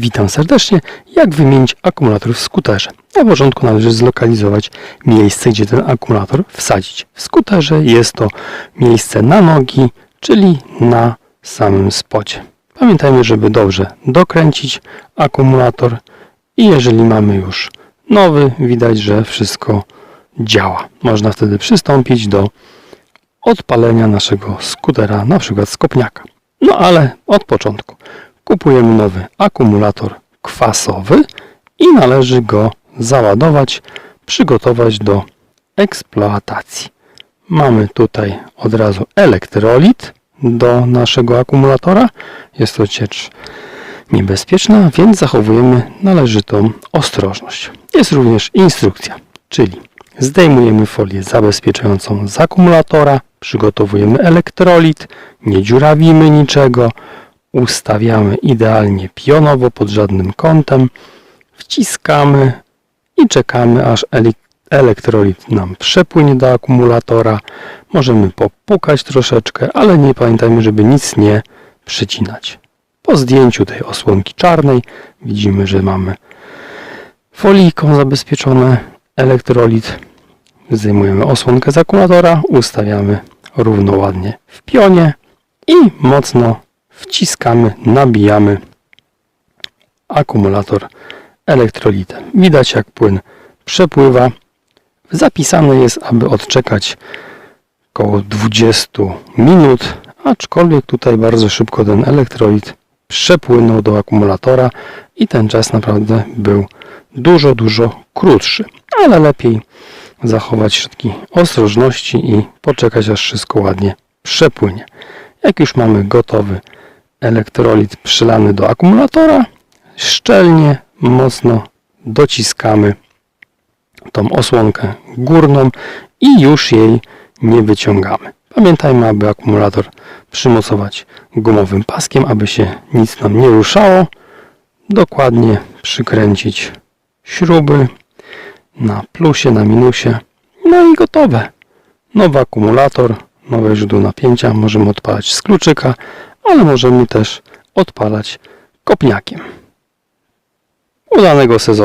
Witam serdecznie. Jak wymienić akumulator w skuterze? Na początku należy zlokalizować miejsce, gdzie ten akumulator wsadzić. W skuterze jest to miejsce na nogi, czyli na samym spodzie. Pamiętajmy, żeby dobrze dokręcić akumulator i jeżeli mamy już nowy, widać, że wszystko działa. Można wtedy przystąpić do odpalenia naszego skutera, na przykład z kopniaka. No ale od początku kupujemy nowy akumulator kwasowy i należy go załadować, przygotować do eksploatacji. Mamy tutaj od razu elektrolit do naszego akumulatora. Jest to ciecz niebezpieczna, więc zachowujemy należytą ostrożność. Jest również instrukcja, czyli zdejmujemy folię zabezpieczającą z akumulatora, przygotowujemy elektrolit, nie dziurawimy niczego, ustawiamy idealnie pionowo pod żadnym kątem, wciskamy i czekamy aż ele- elektrolit nam przepłynie do akumulatora. Możemy popukać troszeczkę, ale nie pamiętajmy, żeby nic nie przycinać. Po zdjęciu tej osłonki czarnej widzimy, że mamy folijką zabezpieczony elektrolit. Zdejmujemy osłonkę z akumulatora, ustawiamy równo ładnie w pionie i mocno wciskamy, nabijamy akumulator elektrolitem. Widać jak płyn przepływa. Zapisane jest, aby odczekać około 20 minut, aczkolwiek tutaj bardzo szybko ten elektrolit przepłynął do akumulatora i ten czas naprawdę był dużo, dużo krótszy, ale lepiej zachować środki ostrożności i poczekać aż wszystko ładnie przepłynie. Jak już mamy gotowy elektrolit przylany do akumulatora, szczelnie, mocno dociskamy tą osłonkę górną i już jej nie wyciągamy. Pamiętajmy, aby akumulator przymocować gumowym paskiem, aby się nic nam nie ruszało. Dokładnie przykręcić śruby na plusie, na minusie. No i gotowe. Nowy akumulator, nowe źródło napięcia. Możemy odpalać z kluczyka, ale możemy też odpalać kopniakiem. Udanego sezonu.